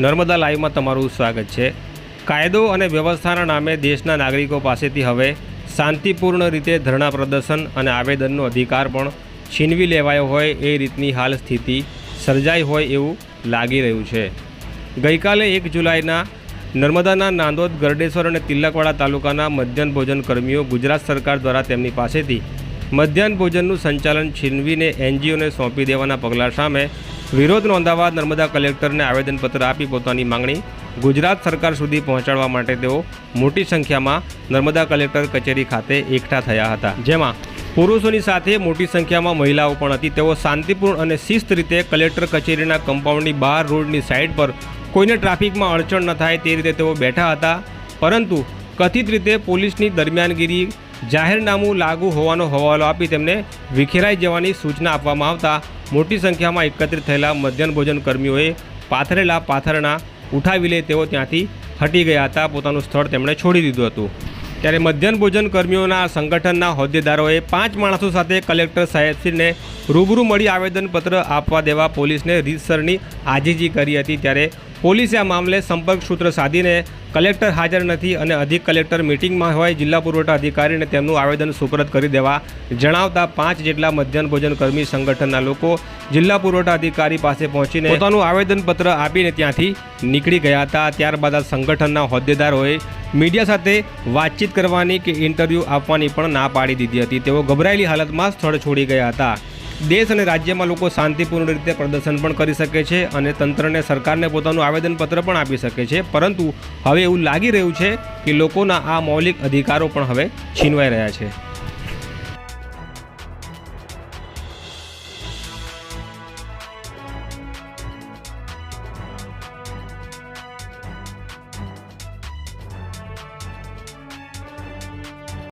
નર્મદા લાઈવમાં તમારું સ્વાગત છે. કાયદો અને વ્યવસ્થાના નામે દેશના નાગરિકો પાસેથી હવે શાંતિપૂર્ણ રીતે ધરણા પ્રદર્શન અને આવેદનનો અધિકાર પણ છીનવી લેવાયો હોય એ રીતની હાલ સ્થિતિ સર્જાઈ હોય એવું લાગી રહ્યું છે. ગઈકાલે એક જુલાઈના નર્મદાના નાંદોદ, ગરડેશ્વર અને તિલકવાડા તાલુકાના મધ્યાહન ભોજન કર્મીઓ ગુજરાત સરકાર દ્વારા તેમની પાસેથી મધ્યાહન ભોજનનું સંચાલન છીનવીને એનજીઓને સોંપી દેવાના પગલાં સામે વિરોધ નોંધાવવા નર્મદા કલેક્ટરને આવેદનપત્ર આપી પોતાની માંગણી ગુજરાત સરકાર સુધી પહોંચાડવા માટે તેઓ મોટી સંખ્યામાં નર્મદા કલેક્ટર કચેરી ખાતે એકઠા થયા હતા. જેમાં પુરુષોની સાથે મોટી સંખ્યામાં મહિલાઓ પણ હતી. તેઓ શાંતિપૂર્ણ અને શિસ્ત રીતે કલેક્ટર કચેરીના કમ્પાઉન્ડની બહાર રોડની સાઇડ પર કોઈને ટ્રાફિકમાં અડચણ ન થાય તે રીતે તેઓ બેઠા હતા. પરંતુ કથિત રીતે પોલીસની દરમિયાનગીરી જાહેરનામું લાગુ હોવાનો હવાલો આપી તેમને વિખેરાઈ જવાની સૂચના આપવામાં આવતા મોટી સંખ્યામાં એકત્રિત થયેલા મધ્યાહન ભોજન કર્મીઓએ પાથરેલા પાથરણા ઉઠાવી લે તેઓ ત્યાંથી હટી ગયા હતા. પોતાનું સ્થળ તેમણે છોડી દીધું હતું. ત્યારે મધ્યાહન ભોજન કર્મીઓના સંગઠનના હોદ્દેદારોએ પાંચ માણસો સાથે કલેક્ટર સાહેબશ્રીને રૂબરૂ મળી આવેદનપત્ર આપવા દેવા પોલીસને રીતસરની આજીજી કરી હતી. ત્યારે પોલીસે આ મામલે સંપર્ક સૂત્ર સાધીને કલેક્ટર હાજર નથી અને અધિક કલેક્ટર મિટિંગમાં હોય જિલ્લા પુરવઠા અધિકારીને તેમનું આવેદન સુપરત કરી દેવા જણાવતા પાંચ જેટલા મધ્યાહન ભોજન કર્મી સંગઠનના લોકો જિલ્લા પુરવઠા અધિકારી પાસે પહોંચીને પોતાનું આવેદનપત્ર આપીને ત્યાંથી નીકળી ગયા હતા. ત્યારબાદ આ સંગઠનના હોદ્દેદારોએ મીડિયા સાથે વાતચીત કરવાની કે ઇન્ટરવ્યૂ આપવાની પણ ના પાડી દીધી હતી. તેઓ ગભરાયેલી હાલતમાં સ્થળ છોડી ગયા હતા. દેશ અને રાજ્યમાં લોકો શાંતિપૂર્ણ રીતે પ્રદર્શન પણ કરી શકે છે અને તંત્રને સરકારને પોતાનું આવેદનપત્ર પણ આપી શકે છે. પરંતુ હવે એવું લાગી રહ્યું છે કે લોકોના આ મૌલિક અધિકારો પણ હવે છીનવાઈ રહ્યા છે.